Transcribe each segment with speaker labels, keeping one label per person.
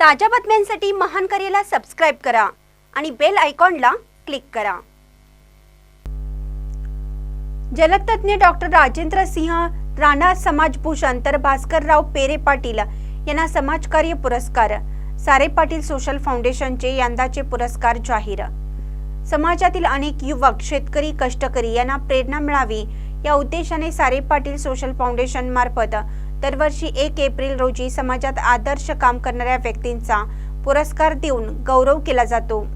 Speaker 1: ताज्या बातम्यांसाठी महान करेला सबस्क्राईब करा आणि बेल आयकॉनला क्लिक करा. जलतज्ञ डॉक्टर राजेंद्र सिंह राणा समाजभूषण तर भास्करराव पेरे पाटील यांना समाजकार्य पुरस्कार सारे पाटील सोशल फाउंडेशनचे यंदाचे पुरस्कार जाहीर. समाजातील अनेक युवक शेतकरी कष्टकरी यांना प्रेरणा मिळावी या उद्देशाने सारे पाटील सोशल फाउंडेशन मार्फत दरवर्षी एक एप्रिल रोजी समाजात आदर्श काम करणाऱ्या व्यक्तींचा पुरस्कार देऊन गौरव केला जातो.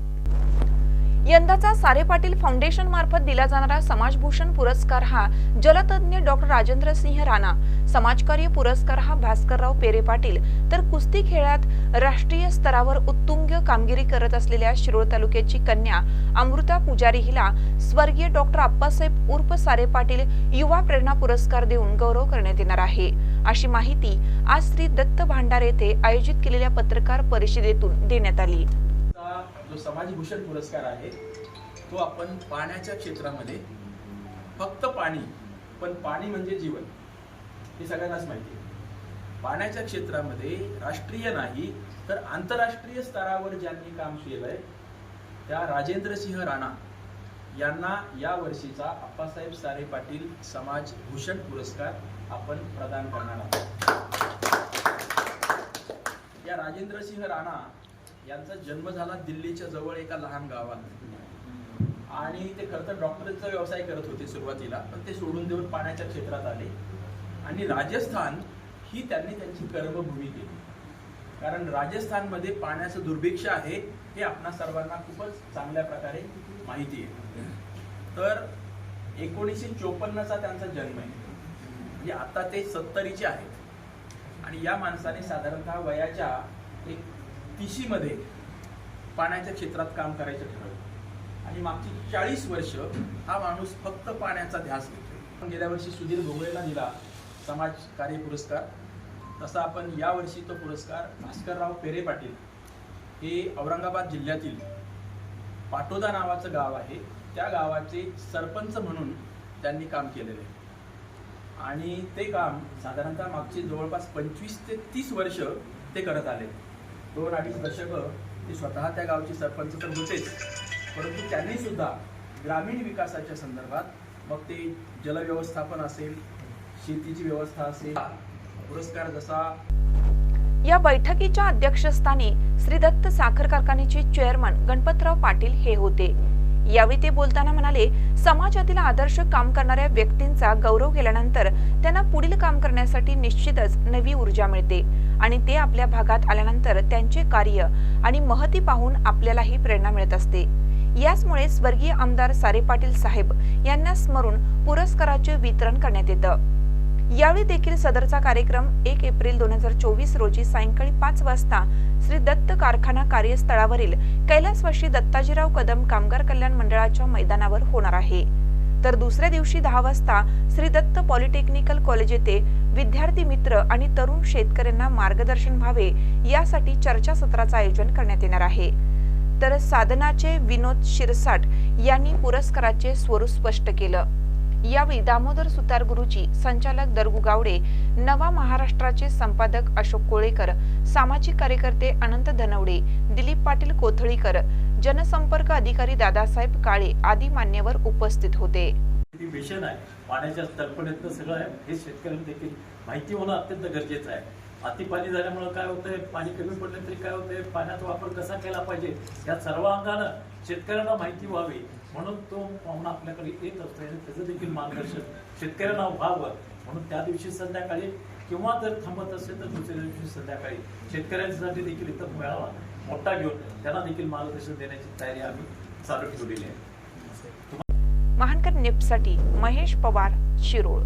Speaker 2: यंदाचा सारे पाटील फाउंडेशन मार्फत दिला जाणारा समाजभूषण पुरस्कार हा जलतज्ञ डॉक्टर राजेंद्र सिंह राणा समाजकार्य पुरस्कार हा भास्करराव पेरे पाटील तर कुस्ती खेळात राष्ट्रीय स्तरावर उत्तुंग कामगिरी करत असलेल्या शिरोळ तालुक्याची कन्या अमृता पुजारी हिला स्वर्गीय डॉक्टर आप्पासाहेब उर्फ सारे पाटील युवा प्रेरणा पुरस्कार देऊन गौरव करण्यात येणार आहे. अशी माहिती आज श्री दत्त भांडार येथे आयोजित केलेल्या पत्रकार परिषदेतून देण्यात आली.
Speaker 3: जो समाजभूषण पुरस्कार आहे तो आपण पाण्याच्या क्षेत्रामध्ये फक्त पाणी पण पाणी म्हणजे जीवन हे सगळ्यांनाच माहिती आहे. पाण्याच्या क्षेत्रामध्ये राष्ट्रीय नाही तर आंतरराष्ट्रीय स्तरावर ज्यांनी काम केलं आहे त्या राजेंद्र सिंह राणा यांना या वर्षीचा अप्पासाहेब सारे पाटील समाजभूषण पुरस्कार आपण प्रदान करणार आहोत. या राजेंद्र सिंह राणा यांचा जन्म झाला दिल्लीच्या जवळ एका लहान गावात. आणि ते खरं तर डॉक्टरचा व्यवसाय करत होते सुरुवातीला पण ते सोडून देऊन पाण्याच्या क्षेत्रात आले. आणि राजस्थान ही त्यांनी त्यांची कर्मभूमी केली. कारण राजस्थानमध्ये पाण्याचं दुर्भिक्ष आहे हे आपणा सर्वांना खूपच चांगल्या प्रकारे माहिती आहे. तर एकोणीसशे चोपन्नचा त्यांचा जन्म आहे. म्हणजे आता ते सत्तरीचे आहेत. आणि या माणसाने साधारणतः वयाच्या एक तिशीमध्ये पाण्याच्या क्षेत्रात काम करायचं ठरवलं. आणि मागची चाळीस वर्ष हा माणूस फक्त पाण्याचा ध्यास घेतो गेल्या वर्षी सुधीर भोगळेला दिला समाज कार्य पुरस्कार. तसा आपण यावर्षी तो पुरस्कार भास्करराव पेरे पाटील हे औरंगाबाद जिल्ह्यातील पाटोदा नावाचं गाव आहे. त्या गावाचे सरपंच म्हणून त्यांनी काम केलेलं आहे. आणि ते काम साधारणतः मागचे जवळपास पंचवीस ते तीस वर्ष ते करत आले दोन अडीच दशकं ते स्वतः त्या गावचे सरपंच तर होतेच. परंतु त्यांनी सुद्धा ग्रामीण विकासाच्या संदर्भात मग ते जलव्यवस्थापन असेल शेतीची व्यवस्था असेल पुरस्कार जसा
Speaker 2: या बैठकीच्या अध्यक्षस्थानी श्री दत्त साखर कारखान्याचे चेअरमन गणपतराव पाटील हे होते. यावेळी ते बोलताना म्हणाले समाजातील आदर्श काम करणाऱ्या व्यक्तींचा गौरव केल्यानंतर त्यांना पुढील काम करण्यासाठी निश्चितच नवी ऊर्जा मिळते. आणि ते आपल्या भागात आल्यानंतर त्यांचे कार्य आणि महती पाहून आपल्यालाही प्रेरणा मिळत असते. याचमुळे स्वर्गीय आमदार सारे पाटील साहेब यांना स्मरून पुरस्काराचे वितरण करण्यात येतं. यावेळी देखील सदरचा कार्यक्रम एक एप्रिल दोन हजार चोवीस रोजी सायंकाळी पाच वाजता श्री दत्त कारखाना कार्यस्थळावरील कैलासवाशी दत्ताजीराव कदम कामगार कल्याण मंडळाच्या मैदानावर होणार आहे. तर दुसऱ्या दिवशी दहा वाजता श्री दत्त पॉलिटेक्निकल कॉलेज येथे विद्यार्थी मित्र आणि तरुण शेतकऱ्यांना मार्गदर्शन व्हावे यासाठी चर्चासत्राचं आयोजन करण्यात येणार आहे. तर साधनाचे विनोद शिरसाट यांनी पुरस्काराचे स्वरूप स्पष्ट केलं. यावेळी दामोदर सुतार गुरुजी संचालक दरगू गावडे नवा महाराष्ट्राचे संपादक अशोक कोळेकर सामाजिक कार्यकर्ते अनंत धनवडे दिलीप पाटील कोथळीकर जनसंपर्क अधिकारी दादासाहेब काळे आदी मान्यवर उपस्थित होते.
Speaker 4: मिशन आहे पाण्याच्या कल्पनेतनं सगळं आहे हे शेतकऱ्यांना देखील माहिती होणं अत्यंत गरजेचं आहे. अति पाणी झाल्यामुळं काय होतंय पाणी कमी पडलं तरी काय होतंय पाण्याचा वापर कसा केला पाहिजे या सर्व अंगानं शेतकऱ्यांना माहिती व्हावी म्हणून तो पाहुणा आपल्याकडे येत असतो आणि त्याचं देखील मार्गदर्शन शेतकऱ्यांना व्हावं म्हणून त्या दिवशी संध्याकाळी किंवा जर थांबत असेल तर दुसऱ्या दिवशी संध्याकाळी शेतकऱ्यांसाठी देखील इथं मेळावा मोठा घेऊन त्यांना देखील मार्गदर्शन देण्याची तयारी आम्ही चालू ठेवलेली आहे.
Speaker 2: महानकर निपसाठी महेश पवार शिरोळ.